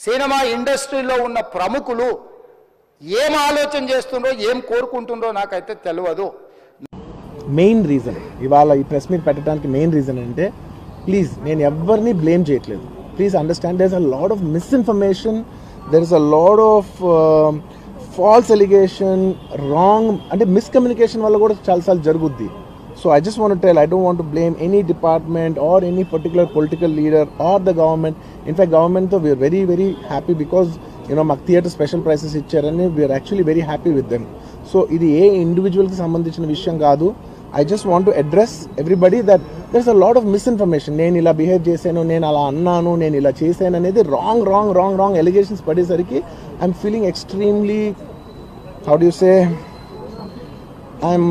Cinema ఇండస్ట్రీలో ఉన్న ప్రముఖులు ఏం ఆలోచన చేస్తుండ్రో ఏం కోరుకుంటుండ్రో నాకైతే తెలియదు మెయిన్ రీజన్ ఇవాళ ఈ ప్రెస్ మీట్ పెట్టడానికి మెయిన్ రీజన్ అంటే ప్లీజ్ నేను ఎవరిని బ్లేమ్ చేయట్లేదు. Please understand there is a lot of misinformation there is a lot of false allegation wrong అంటే మిస్కమ్యూనికేషన్ వల్ల కూడా చాలాసార్లు జరుగుద్ది. So I just want tell I don't want blame any department or any particular political leader or the government in fact గవర్నమెంట్తో we are very very happy because you know మాకు theatre special prices ఇచ్చారని we are actually very happy with them so ఇది ఏ ఇండివిజువల్కి సంబంధించిన విషయం కాదు. I just want to address everybody that there is a lot of misinformation నేను ఇలా బిహేవ్ చేశాను నేను అలా అన్నాను నేను ఇలా చేశాను అనేది wrong wrong wrong wrong allegations పడేసరికి I'm feeling extremely how do say I'm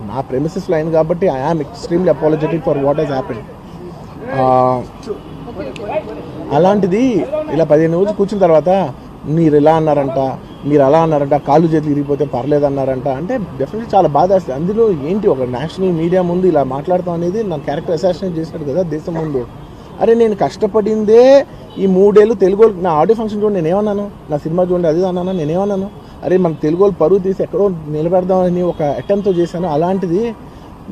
నా ప్రెమిసెస్లో అయింది కాబట్టి I am extremely apologetic for what he's happen అలాంటిది ఇలా పదిహేను రోజులు కూర్చున్న తర్వాత మీరు ఇలా అన్నారంట మీరు అలా అన్నారంట కాళ్ళు చేతులు ఇరిగిపోతే పర్లేదు అన్నారంట అంటే డెఫినెట్లీ చాలా బాధ వేస్తుంది. అందులో ఏంటి ఒక నేషనల్ మీడియా ముందు ఇలా మాట్లాడతాం అనేది నా క్యారెక్టర్ అసాసినేట్ చేసినట్టు కదా దేశం ముందు. అరే నేను కష్టపడిందే ఈ మూడేళ్ళు తెలుగు వాళ్ళకి- నా ఆడియో ఫంక్షన్ చూడండి నేనేమన్నాను? నా సినిమా చూడండి అది అన్నాను? నేనేమన్నాను? అరే మన తెలుగు వాళ్ళు పరువు తీసి ఎక్కడో నిలబెడదామని ఒక అటెంప్ట్తో చేశాను. అలాంటిది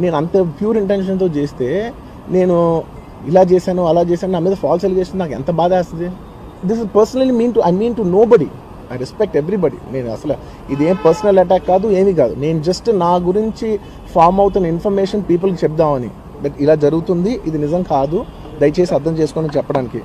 నేను అంత ప్యూర్ ఇంటెన్షన్తో చేస్తే నేను ఇలా చేశాను అలా చేశాను నా మీద ఫాల్స్ ఎలిగేషన్ నాకు ఎంత బాధ వేస్తుంది? This is personally mean to I mean to nobody I respect everybody నేను అసలు ఇదేం పర్సనల్ అటాక్ కాదు ఏమీ కాదు. నేను జస్ట్ నా గురించి ఫామ్ అవుతున్న ఇన్ఫర్మేషన్ పీపుల్కి చెప్దామని. బట్ ఇలా జరుగుతుంది ఇది నిజం కాదు. దయచేసి అర్థం చేసుకోండి చెప్పడానికి.